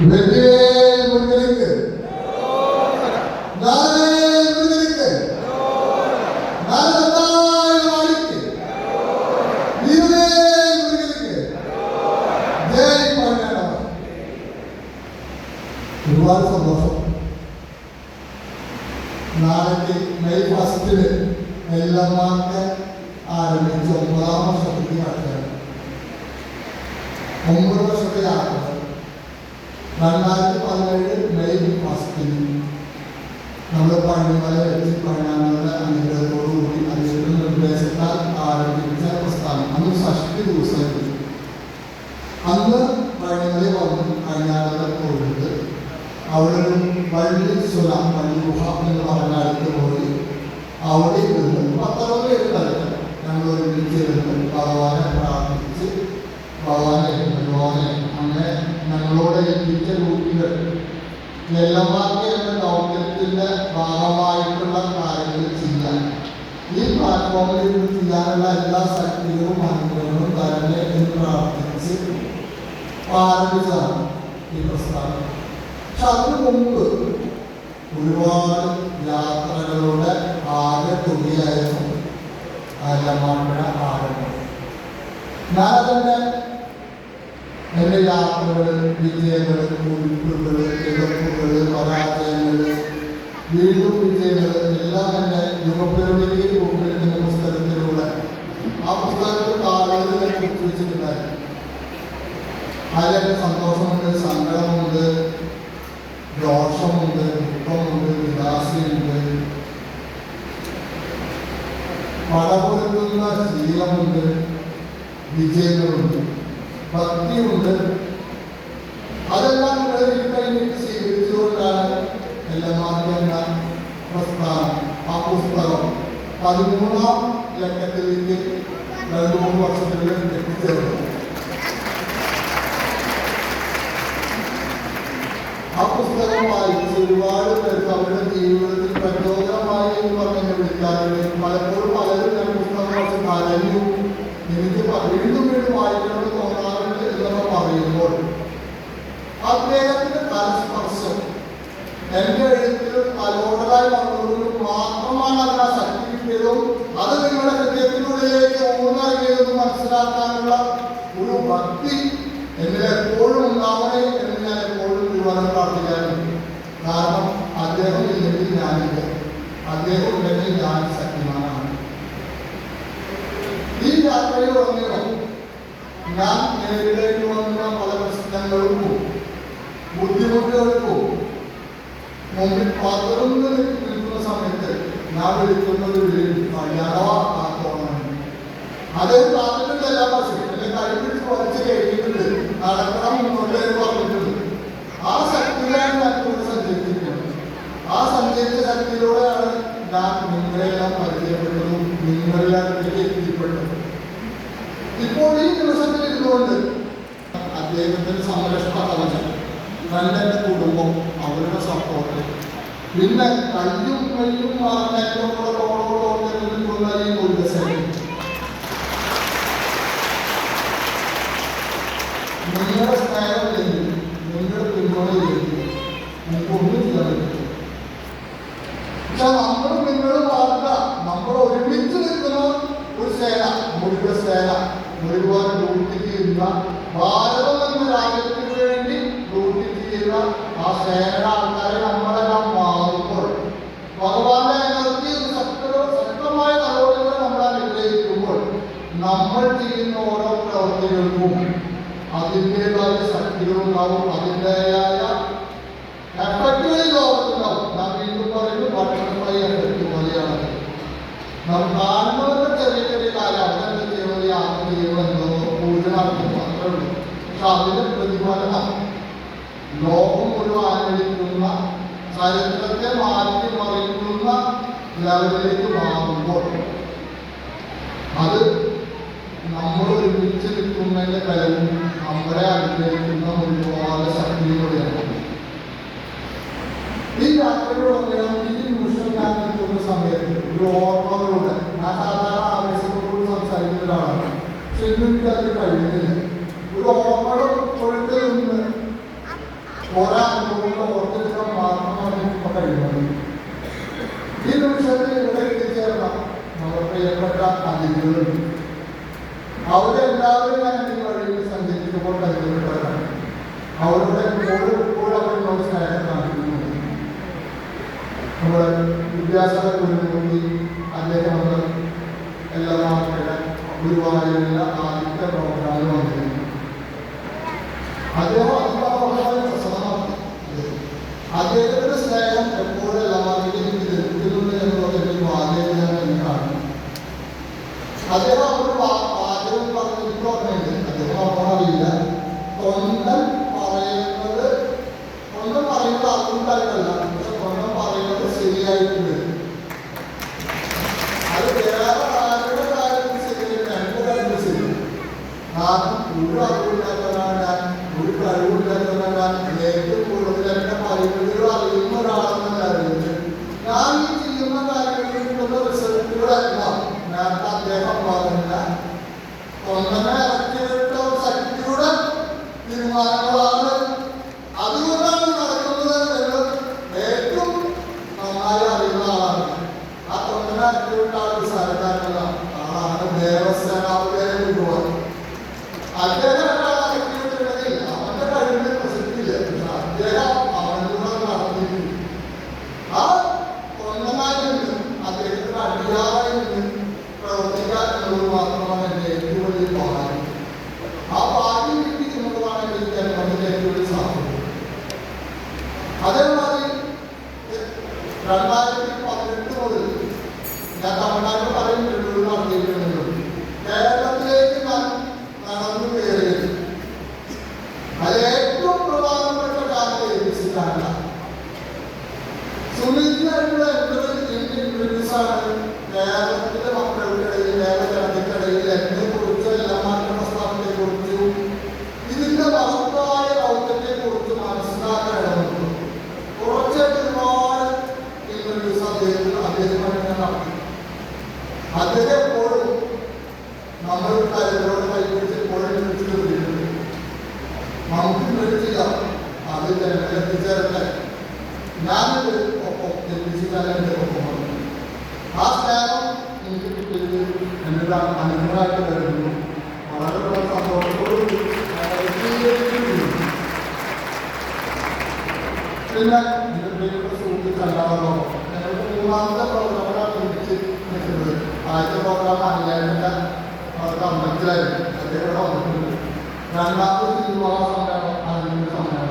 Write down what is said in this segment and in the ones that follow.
வெற்றி முன்னிற்கு நான் പള്ളിമല വെച്ച് പഴയാനുള്ള അനുഗ്രഹത്തോടുകൂടി അദ്ദേഹത്തിന്റെ നിർദ്ദേശത്താൽ ആരംഭിച്ച പ്രസ്ഥാനം. അന്ന് ഷഷ്ടി ദിവസമായിരുന്നു. ആരംഭിച്ചതാണ് ഈ പ്രസ്ഥാനം പക്ഷെ അതിനു മുമ്പ് ഒരുപാട് യാത്രകളുടെ ആകെ തുകയായിരുന്നു അല്ലമാമ്പഴ ആരംഭം. ഞാൻ തന്നെ എന്റെ യാത്രകൾ വിജയങ്ങൾ കുറിപ്പുകൾ എതിർപ്പുകൾ പരാജയങ്ങൾ വീണ്ടും വിജയങ്ങൾ എല്ലാം എന്റെ യുവപ്പിരമിലേക്ക് കൊണ്ടുവരുന്ന പുസ്തകത്തിലൂടെ ആ പുസ്തകത്തിൽ കാലുകൾ ഞാൻ കുറിച്ച് വെച്ചിട്ടുണ്ടായിരുന്നു അതിലൊക്കെ സന്തോഷമുണ്ട് സങ്കടമുണ്ട് ദോഷമുണ്ട് ദുഃഖമുണ്ട് നിരാശയുണ്ട്. പടപൊരുത്തുന്ന ശീലമുണ്ട് വിജയങ്ങളുണ്ട് ഭക്തിയുണ്ട്. അതെല്ലാം ഇവിടെ വീട്ടിലേക്ക് സ്വീകരിച്ചുകൊണ്ടാണ് എല്ലാമാർക്കും എന്ന പ്രസ്ഥാനം ആ പുസ്തകം പതിമൂന്നാം ലക്കത്തിലേക്ക് രണ്ട് മൂന്ന് വർഷത്തിനുള്ളിൽ എത്തിച്ചേർന്നു ആ പുസ്തകം വായിച്ച് ഒരുപാട് പേർക്ക് അവരുടെ ജീവിതത്തിൽ പ്രചോദനമായി എന്ന് പറഞ്ഞ് വിളിക്കാറുണ്ട്. പലപ്പോഴും പലരും ഞാൻ പുസ്തകം വായിച്ച് കരഞ്ഞു. എനിക്ക് വീണ്ടും വീണ്ടും വായിക്കണമെന്ന് തോന്നാറുണ്ട് എന്നൊക്കെ പറയുമ്പോൾ അദ്ദേഹത്തിന്റെ തലസ്പർശം എന്റെ എഴുത്തിലും തലോടലായി വന്നതുകൊണ്ടും മാത്രമാണ് അതിന് ആ ശക്തി കിട്ടിയതും അത് നിങ്ങളുടെ ഹൃദയത്തിനുള്ളിലേക്ക് ഊർന്നിറങ്ങിയതെന്ന് മനസ്സിലാക്കാനുള്ള ഒരു ഭക്തി എന്നിൽ എപ്പോഴും ഉണ്ടാവണേ എന്ന് ഞാൻ ദൈവം പ്രാർത്ഥിക്കാറുണ്ട് കാരണം അദ്ദേഹം ഇല്ലെങ്കിൽ ഞാനില്ല. അദ്ദേഹം ഉണ്ടെങ്കിൽ ഞാൻ സത്യമാനാണ് ഈ യാത്രയിൽ വന്നിരുന്നു ഞാൻ നേരിടേണ്ടി വന്ന പല പ്രശ്നങ്ങൾക്കും ബുദ്ധിമുട്ടുകൾക്കും മുമ്പിൽ പകർന്ന് നിൽക്കുന്ന സമയത്ത് ഞാൻ വിളിക്കുന്നത് കാത്തോണം അത് കാത്തിട്ടുണ്ട് എല്ലാ പ്രാവശ്യം എന്നെ വലിച്ച് കഴിഞ്ഞിട്ടുണ്ട് നടക്കണം പറഞ്ഞിട്ടുണ്ട്. ആ ശക്തിയിലാണ് ഞാൻ സഞ്ചരിക്കുന്നത്. ആ സഞ്ചരിച്ച ശക്തിയിലൂടെയാണ് ഞാൻ നിങ്ങളെല്ലാം പരിചയപ്പെട്ടതും നിങ്ങളെല്ലാം എത്തിപ്പെട്ടതും. ഇപ്പോൾ ഈ ദിവസത്തിൽ ഇരുന്നുകൊണ്ട് അദ്ദേഹത്തിന്റെ സംരക്ഷണ കവചം നല്ല കുടുംബം അവരുടെ സപ്പോർട്ട് പിന്നെ കല്ലും കല്ലും നിൽക്കുന്ന ഈ മുരുകസേന നിങ്ങളുടെ പിന്തുണയില്ലെങ്കിൽ നമ്മൾ നമ്മൾ ഒരുമിച്ച് നിൽക്കുന്ന ഒരു ഒരുപാട് നമ്മൾ നമ്മൾ ചെയ്യുന്ന ഓരോ അതിന്റെതായ ശക്തികളുണ്ടാവും അതിന്റെതായ and but doing all ജീവിതത്തിൽ കഴിയുന്നില്ല ഒരു ഓർമ്മകൾ തൊഴുത്തിൽ നിന്ന് പോരാ തോന്നുന്ന ഓർത്തെടുക്കാൻ മാത്രമാണ് ഇപ്പം കഴിയുന്നത് ഈ നിമിഷത്തിൽ ഇവിടെ എത്തിച്ചേർന്ന നമ്മുടെ പ്രിയപ്പെട്ട അതിഥികളുണ്ട് അവരെല്ലാവരും ഞാൻ ഈ വഴിയിൽ സഞ്ചരിക്കുമ്പോൾ കരുതപ്പെട്ടവരാണ് അവരുടെ എപ്പോഴും അവരോട് സ്നേഹം കാണിക്കുന്നത് നമ്മുടെ വിദ്യാഭ്യാസ ഗുരുമൂർത്തി അദ്ദേഹം അവർ എല്ലാ നാട്ടിലെ ഗുരുവായൂരിലെ ആ അങ്ങനത്തെ പ്രോഗ്രാമുകൾ ഉണ്ടായിരുന്നു അദ്ദേഹം അതിനുള്ള സദാ അദ്ദേഹത്തിന്റെ സ്നേഹം രണ്ടായിരത്തി പതിനെട്ട് മുതൽ ഞാൻ തമിഴ്നാട്ടിൽ പല ഇന്റർവ്യൂകൾ കേരള എല്ലാം അനുഗ്രഹമായിട്ട് നൽകുന്നു വളരെ സന്തോഷത്തോടുകൂടി പിന്നെ ഇതിന്റെ സുഹൃത്തുക്കളോ ഞങ്ങൾക്ക് മൂന്നാമത്തെ പ്രോഗ്രാമിലാണ് തിരിച്ച് നിൽക്കുന്നത്. ആദ്യത്തെ പ്രോഗ്രാം അനിലേട്ടന്റെ അവർക്ക് അമ്മച്ചിലായിരുന്നു അദ്ദേഹം ഇവിടെ വന്നിട്ടുണ്ട്. രണ്ടാമത്തെ സിനിമ സമയമാണ്.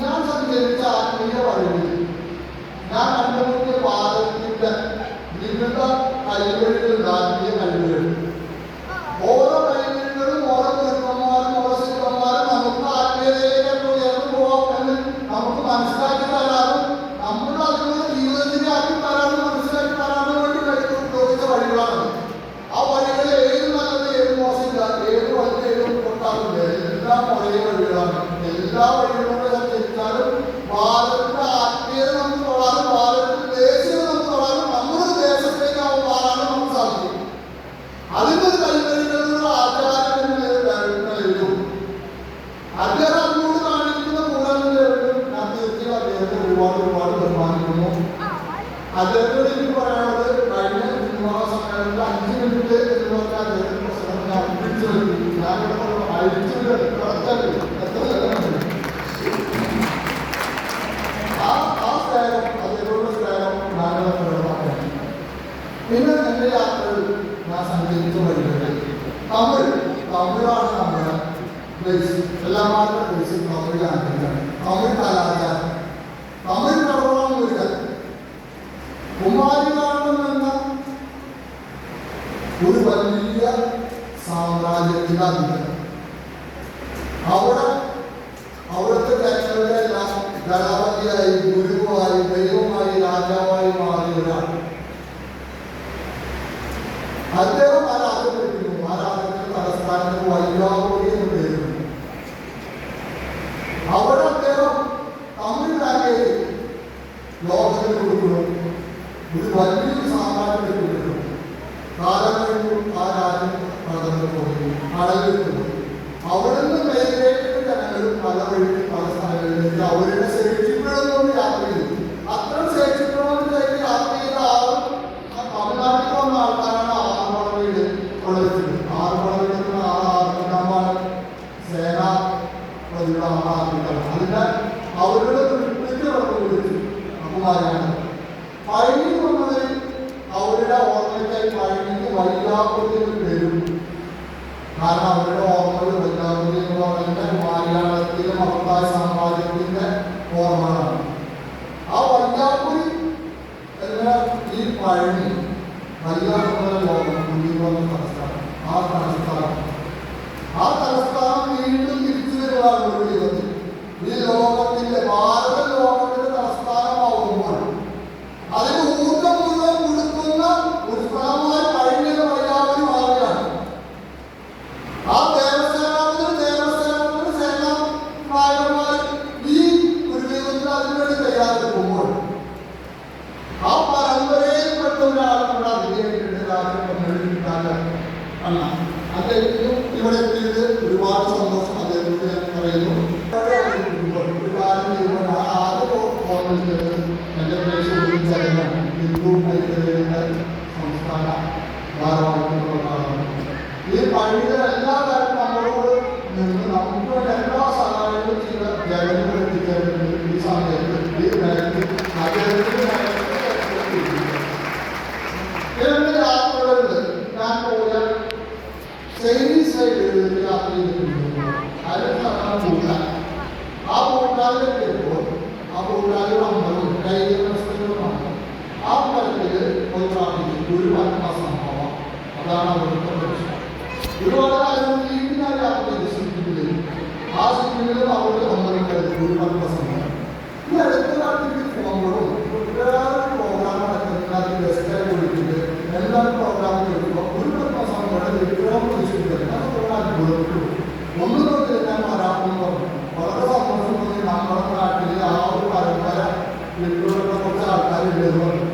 ഞാൻ സഞ്ചരിച്ച ആത്മീയ വഴിയിൽ ഞാൻ കണ്ടത് Aí eu fui പിന്നെ നല്ല യാത്രകൾ ഞാൻ സഞ്ചരിച്ചു വരുന്നത് തമിഴ് തമിഴാണ് നമ്മുടെ പ്ലേസ് എല്ലാ മാത്രം പ്ലേസും തമിഴാണ് തമിഴ് കലാകാരം അല്ല അദ്ദേഹത്തിനും ഇവിടെ എത്തിയത് ഒരുപാട് സന്തോഷം അദ്ദേഹത്തോട് ഞാൻ പറയുന്നു. ഒരു കാര്യം ചെയ്യുമ്പോൾ ഞാൻ ആദ്യം ഓർമ്മിച്ചത് എന്റെ പ്രേക്ഷകരുടെ ഹിന്ദു ഐക്യതയുടെ സംസ്ഥാന ഭാരവാഹികളുള്ളതാണ് ഈ പള്ളിയിലെ എല്ലാ കാര്യം നമ്മളോട് നിന്ന് നമുക്ക് വേണ്ട എല്ലാ സഹായങ്ങളും ചെയ്ത ജനങ്ങൾ എത്തിച്ചേർന്നത് ഈ സമയത്ത് ഈ നേരത്തെ അദ്ദേഹത്തിന് രണ്ട് യാത്രകളുണ്ട് ഞാൻ പോയ ചൈനീസ് സൈഡിൽ യാത്ര ചെയ്തിട്ടുണ്ട് അതിന് ഭൂട്ടാൻ ആ ഭൂട്ടാനിൽ എത്തിയപ്പോൾ ആ ഭൂട്ടാനിൽ അമ്പലം കൈകരണസ്ഥലമാണ് ആ അമ്പലത്തിൽ ഒരു പ്രാർത്ഥിച്ചു ഒരു പത്മ സംഭവം അതാണ് അവിടുത്തെ പ്രശ്നം ഒരുപാട് കാലം വീണ്ടും ഞാൻ യാത്ര ചെയ്ത് സിക്കിമിൽ ആ സിക്കിമിലും അവിടെ അമ്പലം കഴിഞ്ഞു ഒരു പത്മ സംഭവം ഈ അടുത്ത കാലത്തേക്ക് പോകുമ്പോഴും വേറെ പ്രോഗ്രാം നടക്കുന്നത് അത് ഗസ്റ്റായി വിളിച്ചിട്ട് എല്ലാ പ്രോഗ്രാമും കേൾക്കുമ്പോൾ ഒരു പത്മ സംഭവം വിഗ്രഹം വിളിച്ചിട്ട് അത് കുറെ അത്ഭുതപ്പെട്ടു ഒന്ന് തൊട്ട് ഞാൻ വരാമെന്ന് പറഞ്ഞു വളരെ സന്തോഷം തോന്നി നമ്മുടെ നാട്ടിൽ ആ ഒരു പരമ്പര വിട്ടുകൊടുത്ത കുറച്ച് ആൾക്കാരുണ്ടെന്ന് പറഞ്ഞു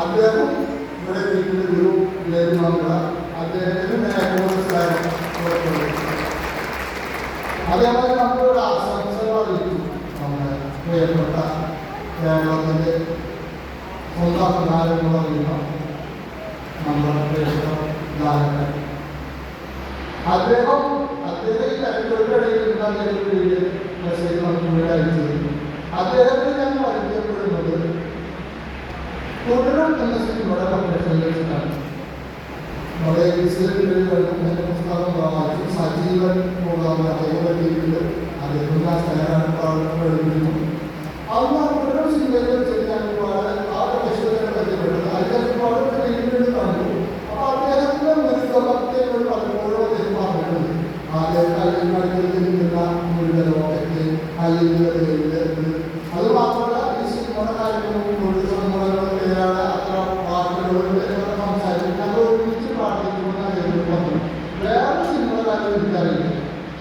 അദ്ദേഹം ഇവിടെ എത്തിയിട്ടുണ്ട് ഗുരു ലേഖനമല്ല അദ്ദേഹത്തിന് മനസ്സിലായി അതേപോലെ നമ്മളൊരു ആശംസകൾ അറിയിച്ചു നമ്മുടെ പ്രിയപ്പെട്ട കേരളത്തിന്റെ സ്വന്തം അഭിമാനങ്ങൾ അറിയുന്ന നമ്മുടെ പ്രിയപ്പെട്ട ഗായകൻ. അദ്ദേഹം അദ്ദേഹം രണ്ടുപേരുടെ ഇടയിൽ അയച്ചത് അദ്ദേഹത്തെ ഞാൻ പരിചയപ്പെടുന്നത് തുടരും എന്ന സിനിമയുടെ പ്രൊഫഷനിൽ വെച്ചിട്ടാണ്. നമ്മുടെ വായിച്ചു സജീവൻ പ്രോഗ്രാം അദ്ദേഹം അദ്ദേഹം ആ സ്നേഹം എഴുതുന്നു അന്ന് തുടരും സിനിമയിൽ വെച്ചിട്ട് ഞാൻ വളരെ ആ പ്രൊഫഷനെ പരിചയപ്പെട്ടത് അദ്ദേഹം വളരെ ടീമിൽ കണ്ടു അപ്പോൾ അദ്ദേഹത്തിന്റെ മുൻഗമനത്തെയോട് പലപ്പോഴും അദ്ദേഹം പറഞ്ഞിട്ടുണ്ട് ആദ്യം കല്ലിൽ പഠിക്കുന്ന മുഴുവൻ ലോകത്തെ കല്ലിന്റെ പേരിൽ അത് മാത്രമല്ല ഈ സിനിമയുടെ കാര്യങ്ങളും മുഴുവൻ സംഭവങ്ങളും പേരാണ് അത്ര വാക്കുകളും സംസാരിക്കും ഞങ്ങൾ ഒരുമിച്ച് പ്രാർത്ഥിക്കുമെന്ന് അദ്ദേഹം പറഞ്ഞു വേറെ സിനിമയുടെ കാര്യം എനിക്കറിയില്ല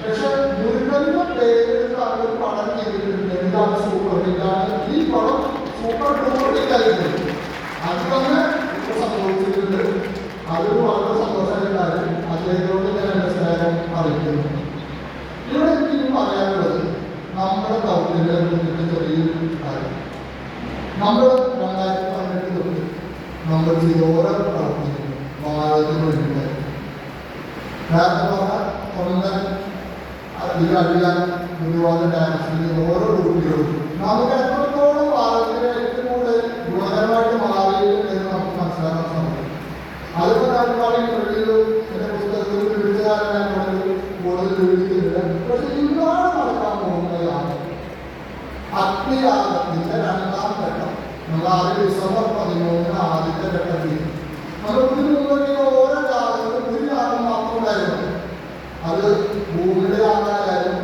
പക്ഷെ മുരുകന്റെ പേരെടുത്ത് അവർ പടം ചെയ്തിട്ടുണ്ട് എന്താണ് സൂപ്പർ ഹിറ്റാണ് ഈ പടം സൂപ്പർ ഡൂപ്പർ ഹിറ്റായിട്ടുണ്ട് അത് തന്നെ ഇപ്പോൾ സംഭവിച്ചിട്ടുണ്ട് അതൊരു വളരെ സന്തോഷമായ കാര്യം അദ്ദേഹത്തോട് ഞാൻ എന്റെ സ്നേഹം അറിയിക്കുന്നു ഇവിടെ എനിക്ക് ഇനി പറയാനുള്ളത് ചെറിയൊരു കാര്യം. നമ്മൾ രണ്ടായിരത്തി പതിനെട്ട് തൊട്ട് നമ്മൾ ചെയ്ത ഓരോ പ്രവർത്തിക്കും ഭാരതത്തിന് വേണ്ടിയിട്ടായിരുന്നു നേരത്തെ പറഞ്ഞ സ്വന്തം അധികം അറിയാൻ ഒരുപാട് ഡാൻസിൽ ഓരോ ഗ്രൂപ്പുകളും നമുക്ക് മാറിയിട്ടുണ്ട് എന്ന് നമുക്ക് മനസ്സിലാക്കാൻ സാധിക്കും. അതിപ്പോൾ ഞാൻ പറയുന്നുണ്ടെങ്കിലും എന്റെ പുസ്തകത്തിൽ വിളിച്ചകാരനെ കൂടുതൽ വിളിക്കുന്നില്ല ആദ്യകാലത്തിന്റെ രണ്ടാം ഘട്ടം നമ്മൾ ആദ്യ ഡിസംബർ പതിമൂന്നിന് ആദ്യത്തെ ഘട്ടത്തിൽ. നമുക്ക് മുമ്പ് ഓരോ കാലത്തും ഒരു കാലം മാത്രം ഉണ്ടായിരുന്നു. അത് ഭൂമിയുടെ ആളായാലും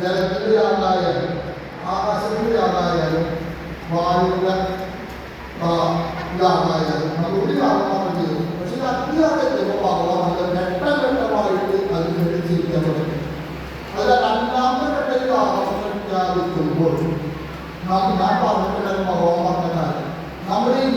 ജലത്തിന്റെ ആളായാലും ആകാശത്തിന്റെ ആളായാലും വായുവിന്റെ ഇതാളായാലും നമ്മൾ ഒരു കാലം മാത്രം ചെയ്തു. പക്ഷെ അത്യാവശ്യം ഭഗവാനുണ്ട് ഘട്ടം ഘട്ടമായിട്ട് അതിനുവേണ്ടി ജീവിക്കാൻ പറ്റും. അതിൽ രണ്ടാമത്തെ ഘട്ടത്തിൽ ആകാശം പ്രഖ്യാപിക്കുമ്പോൾ നാട്ടിൽ നാട്ടാളുകൾ ഹോംവർക്ക് നമ്മുടെ ഈ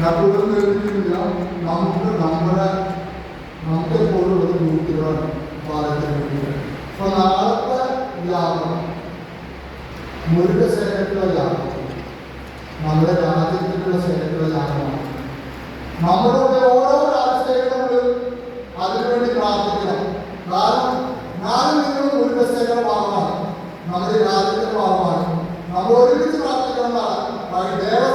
ഞാൻ കൂടുതൽ നിർത്തിയില്ല നമുക്ക് നമ്മുടെ നമുക്ക് എപ്പോഴും ഒരു ഡ്യൂട്ടികളാണ് ഭാരതത്തിന് വേണ്ടി അപ്പൊ നാളത്തെ യാഗം മുരുക സേനയ്ക്കുള്ള യാഗം നമ്മുടെ രാജ്യത്തിനുള്ള സേനയ്ക്കുള്ള യാഗമാണ് നമ്മുടെ ഉള്ളിൽ ഓരോ രാജ്യസേനകളും അതിനുവേണ്ടി പ്രാർത്ഥിക്കണം കാരണം ഞാനും നിങ്ങളും മുരുക സേനയുടെ ഭാഗമാണ് നമ്മുടെ രാജ്യത്തിന്റെ ഭാഗമാണ് നമ്മൾ ഒരുമിച്ച് പ്രാർത്ഥിക്കണമെന്നാണ് പഴയ ദേവസേനാധികാരി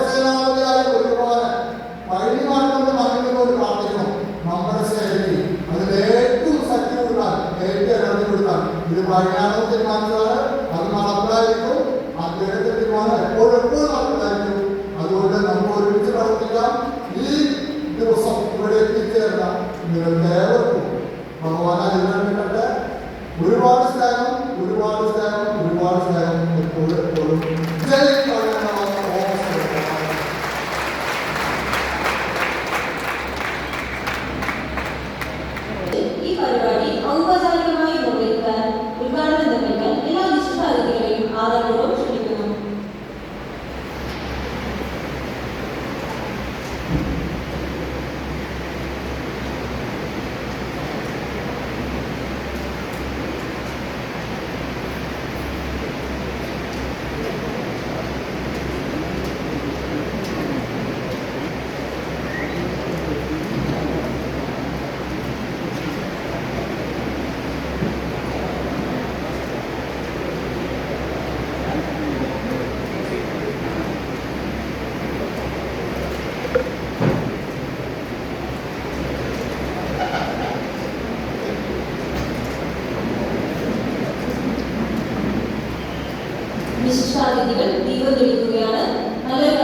ഏറ്റവും എനർജി കൊടുക്കാൻ ഇത് പഴയാണോ തീരുമാനിച്ചതാണ് അത് നടപ്പിലായിരിക്കും. അദ്ദേഹത്തിന്റെ തീരുമാനം എപ്പോഴും എപ്പോഴും നടപ്പിലായിരിക്കും. അതുകൊണ്ട് നമുക്ക് ഒരുമിച്ച് പ്രവർത്തിക്കാം. ഈ ദിവസം ഇവിടെ എത്തിച്ചേർന്ന നിങ്ങൾക്ക് വിശിഷ്ടാതിഥികൾ ദീപം തെളിക്കുകയാണ്. നല്ലൊരു